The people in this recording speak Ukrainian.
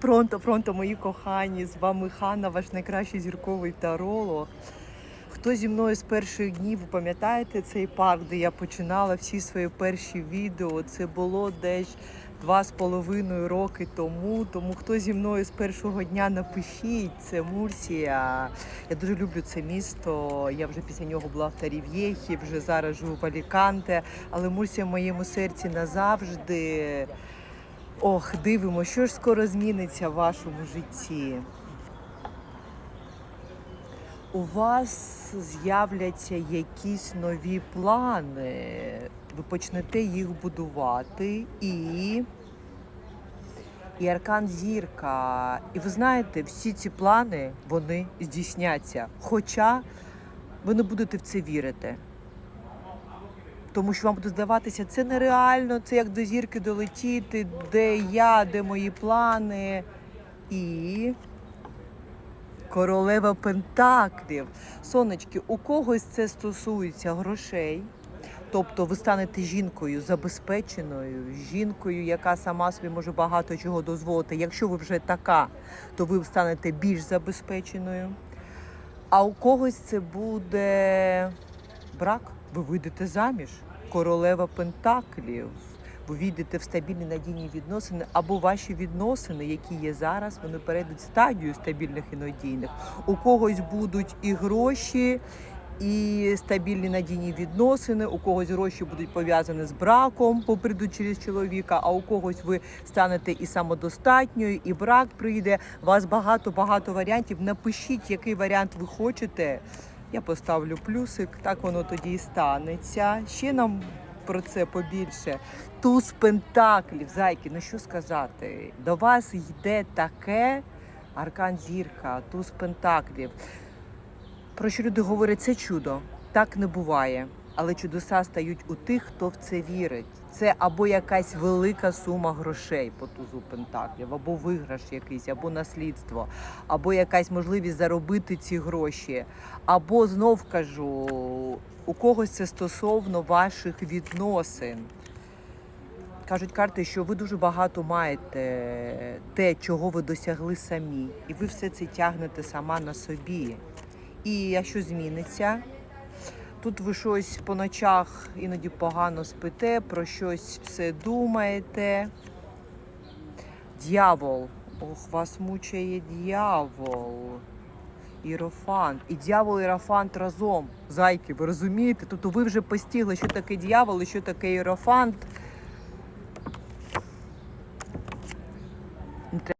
Пронто, пронто, мої кохані, з вами Ханна, ваш найкращий зірковий таролог. Хто зі мною з перших днів, ви пам'ятаєте цей парк, де я починала всі свої перші відео? Це було десь два з половиною роки тому. Тому хто зі мною з першого дня напишіть, це Мурсія. Я дуже люблю це місто. Я вже після нього була в Тарів'єхі, вже зараз живу в Аліканте, але Мурсія в моєму серці назавжди. Ох, дивимо, що ж скоро зміниться в вашому житті. У вас з'являться якісь нові плани. Ви почнете їх будувати і. І аркан зірка. І ви знаєте, всі ці плани вони здійсняться. Хоча ви не будете в це вірити. Тому що вам буде здаватися, це нереально, це як до зірки долетіти, де я, де мої плани. І королева Пентаклів. Сонечки, у когось це стосується грошей. Тобто ви станете жінкою забезпеченою, жінкою, яка сама собі може багато чого дозволити. Якщо ви вже така, то ви станете більш забезпеченою. А у когось це буде брак. Ви вийдете заміж. Королева Пентаклів. Ви війдете в стабільні надійні відносини, або ваші відносини, які є зараз, вони перейдуть стадію стабільних і надійних. У когось будуть і гроші, і стабільні надійні відносини. У когось гроші будуть пов'язані з браком, бо через чоловіка. А у когось ви станете і самодостатньою, і брак прийде. У вас багато багато варіантів. Напишіть, який варіант ви хочете. Я поставлю плюсик, так воно тоді і станеться. Ще нам про це побільше. Туз пентаклів, зайки, ну що сказати? До вас йде таке аркан зірка, туз пентаклів. Про що люди говорять, це чудо. Так не буває. Але чудеса стають у тих, хто в це вірить. Це або якась велика сума грошей по тузу пентаклів, або виграш якийсь, або наслідство, або якась можливість заробити ці гроші. Або знов кажу, у когось це стосовно ваших відносин. Кажуть карти, що ви дуже багато маєте те, чого ви досягли самі, і ви все це тягнете сама на собі. І якщо зміниться, тут ви щось по ночах іноді погано спите, про щось все думаєте. Д'явол. Ох, вас мучає дьявол. Ірофант. І дьявол ірофант разом. Зайки, ви розумієте? Тобто ви вже постігли, що таке дьявол і що таке ірофант.